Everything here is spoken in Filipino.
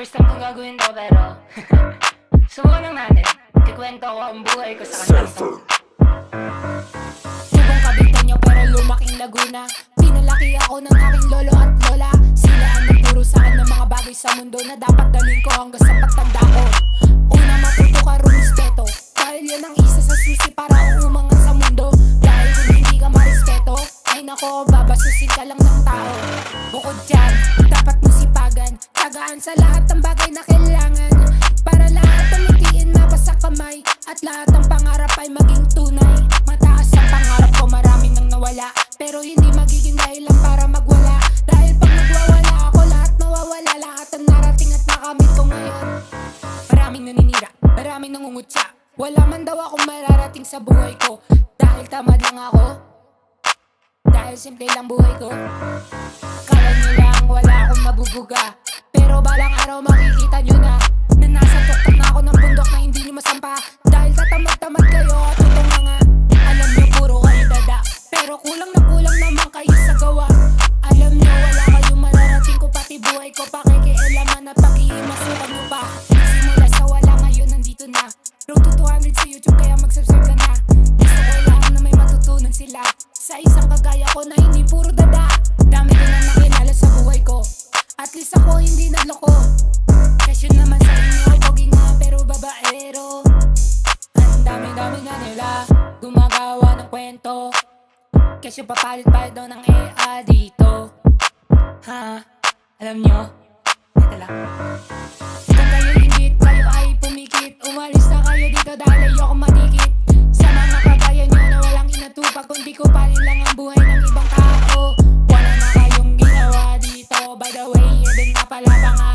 First time kong gagawin to pero Subukan lang natin. Kikwento ko ang buhay ko sa kantang to Subong kabitan niyo pero lumaking Laguna. Pinalaki ako ng aking lolo at lola. Sila ang nagturo sa akin ng mga bagay sa mundo Na dapat dalhin ko hanggang sa pagtanda ko. Una matuto ka rumispeto Dahil yan ang isa sa susi para umangat sa mundo. Dahil kung hindi ka marespeto Ay nako, babasusin ka lang ng tao. Bukod dyan, sa lahat ng bagay na kailangan. Para lahat tumitiin na sa kamay. At lahat ng pangarap ay maging tunay. Mataas ang pangarap ko, marami nang nawala. Pero hindi magiging dahilan para magwala. Dahil pag nagwawala ako, lahat mawawala. Lahat ang narating at nakamit ko ngayon. Maraming naninira, maraming nangungutya Wala man daw akong mararating sa buhay ko. Dahil tamad lang ako. Dahil simple lang buhay ko. Kala nyo lang wala akong mabubuga on my weekend. Kasi papalit-palit daw ng EA dito. Ha? Alam nyo? Ito lang. Kung kayo ingit, kayo ay pumikit. Umalis na kayo dito dahil ayoko matikit. Sa mga kagaya nyo na walang inatupag Kundi ko pa rin lang ang buhay ng ibang tao. Wala na kayong ginawa dito. By the way, even nga pala pangalan